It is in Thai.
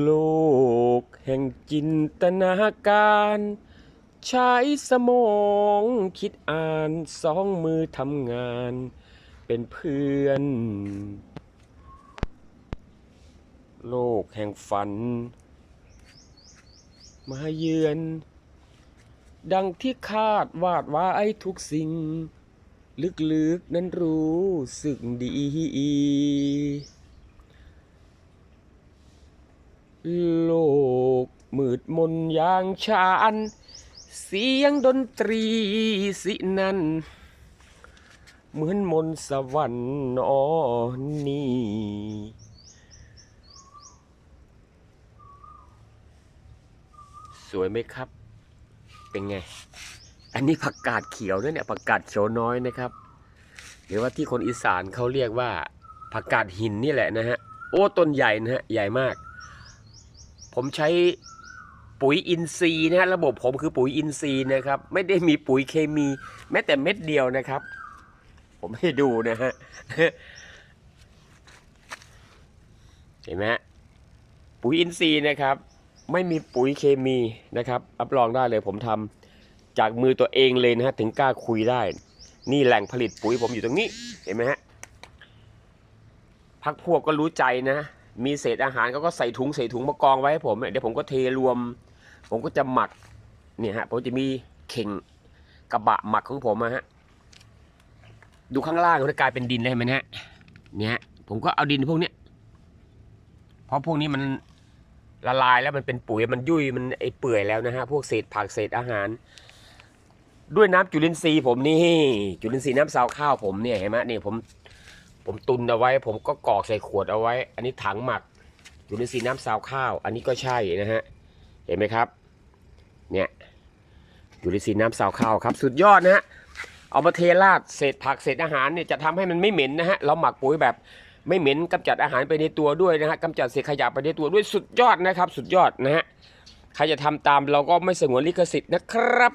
โลกแห่งจินตนาการ ใช้สมองคิดอ่านสองมือทำงาน เป็นเพื่อน โลกแห่งฝัน มาเยือน ดังที่คาดวาดไว้ทุกสิ่ง ลึกๆนั้นรู้สึกดี โลกมืดมนอย่างชานเสียงดนตรีสินั้น เหมือนมนสวรรค์นอนี่สวยไหมครับ เป็นไง อันนี้ผักกาดเขียวนะเนี่ยผักกาดเขียวน้อยนะครับ หรือว่าที่คนอีสานเขาเรียกว่าผักกาดหินนี่แหละนะฮะ โอ้ต้นใหญ่นะฮะ ใหญ่มาก ผมใช้ปุ๋ยอินทรีย์นะฮะระบบผมคือปุ๋ยอินทรีย์นะครับ ไม่ได้มีปุ๋ยเคมี แม้แต่เม็ดเดียวนะครับ ผมให้ดูนะฮะเห็นไหมฮะปุ๋ยอินทรีย์นะครับ ไม่มีปุ๋ยเคมีนะครับรับรองได้เลยผมทำจากมือตัวเองเลยนะฮะถึงกล้าคุยได้ นี่แหล่งผลิตปุ๋ยผมอยู่ตรงนี้เห็นไหมฮะพักพวกก็รู้ใจนะ มีเศษอาหารเขาก็ใส่ถุงใส่ถุงมากองไว้ให้ผมเดี๋ยวผมก็เทรวม ผมก็จะหมักเนี่ยฮะผมจะมีเข่งกระบะหมักของผมอะฮะดูข้างล่างมันกลายเป็นดินได้ไหมฮะเนี่ยผมก็เอาดินพวกเนี้ยเพราะพวกนี้มันละลายแล้วมันเป็นปุ๋ยมันยุ่ยมันไอเปื่อยแล้วนะฮะพวกเศษผักเศษอาหาร ด้วยน้ำจุลินทรีย์ผมนี่จุลินทรีย์น้ำซาวข้าวผมเนี่ยเห็นไหมนี่ผม ผมตุนเอาไว้ ผมก็กรอกใส่ขวดเอาไว้ อันนี้ถังหมักจุลินทรีน้ำซาวข้าว อันนี้ก็ใช่นะฮะ เห็นไหมครับ เนี่ยจุลินทรีน้ำซาวข้าวครับ สุดยอดนะฮะ เอามาเทราดเศษผักเศษอาหารเนี่ยจะทำให้มันไม่เหม็นนะฮะ เราหมักปุ๋ยแบบไม่เหม็นกำจัดอาหารไปในตัวด้วยนะฮะกำจัดเศษขยะไปในตัวด้วยสุดยอดนะครับ สุดยอดนะฮะ ใครจะทำตามเราก็ไม่สงวนลิขสิทธิ์นะครับ